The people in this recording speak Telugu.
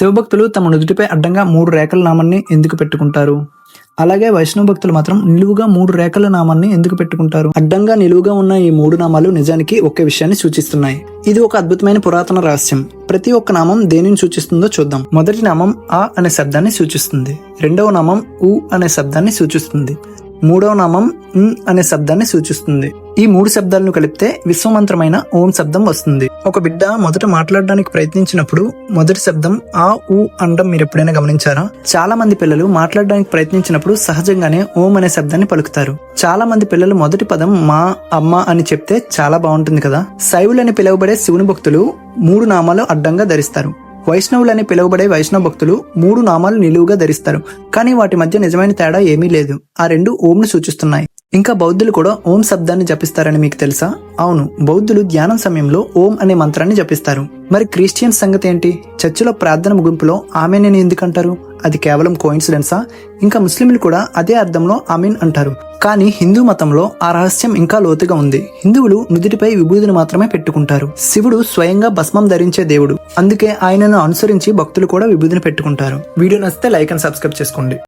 శివభక్తులు తమ నుదుటిపై అడ్డంగా మూడు రేఖల నామాన్ని ఎందుకు పెట్టుకుంటారు? అలాగే వైష్ణవ భక్తులు మాత్రం నిలువుగా మూడు రేఖల నామాన్ని ఎందుకు పెట్టుకుంటారు? అడ్డంగా నిలువుగా ఉన్న ఈ మూడు నామాలు నిజానికి ఒకే విషయాన్ని సూచిస్తున్నాయి. ఇది ఒక అద్భుతమైన పురాతన రహస్యం. ప్రతి ఒక్క నామం దేనిని సూచిస్తుందో చూద్దాం. మొదటి నామం ఆ అనే శబ్దాన్ని సూచిస్తుంది. రెండవ నామం ఉ అనే శబ్దాన్ని సూచిస్తుంది. మూడవ నామం ఇన్ అనే శబ్దాన్ని సూచిస్తుంది. ఈ మూడు శబ్దాలను కలిపితే విశ్వమంత్రమైన ఓం శబ్దం వస్తుంది. ఒక బిడ్డ మొదట మాట్లాడడానికి ప్రయత్నించినప్పుడు మొదటి శబ్దం ఆ ఊ అనడం మీరు ఎప్పుడైనా గమనించారా? చాలా మంది పిల్లలు మాట్లాడడానికి ప్రయత్నించినప్పుడు సహజంగానే ఓం అనే శబ్దాన్ని పలుకుతారు. చాలా మంది పిల్లలు మొదటి పదం మా అమ్మ అని చెప్తే చాలా బాగుంటుంది కదా? శైవులని పిలువబడే శివుని భక్తులు మూడు నామాలు అడ్డంగా ధరిస్తారు. వైష్ణవులని పిలువబడే వైష్ణవ భక్తులు మూడు నామాలు నిలువుగా ధరిస్తారు కానీ వాటి మధ్య నిజమైన తేడా ఏమీ లేదు. ఆ రెండు ఓంను సూచిస్తున్నాయి. ఇంకా బౌద్ధులు కూడా ఓం శబ్దాన్ని జపిస్తారని మీకు తెలుసా? అవును బౌద్ధులు ధ్యానం సమయంలో ఓం అనే మంత్రాన్ని జపిస్తారు. మరి క్రిస్టియన్ సంగతి ఏంటి? చర్చిలో ప్రార్థన ముగింపులో ఆమె నేను ఎందుకంటారు? అది కేవలం కోయిన్సిడెన్సా? ఇంకా ముస్లింలు కూడా అదే అర్థంలో ఆమెన్ అంటారు. కానీ హిందూ మతంలో ఆ రహస్యం ఇంకా లోతుగా ఉంది. హిందువులు నుదుటిపై విభూతిని మాత్రమే పెట్టుకుంటారు. శివుడు స్వయంగా భస్మం ధరించే దేవుడు. అందుకే ఆయనను అనుసరించి భక్తులు కూడా విభూతిని పెట్టుకుంటారు. వీడియో నచ్చితే లైక్ అండ్ సబ్స్క్రైబ్ చేసుకోండి.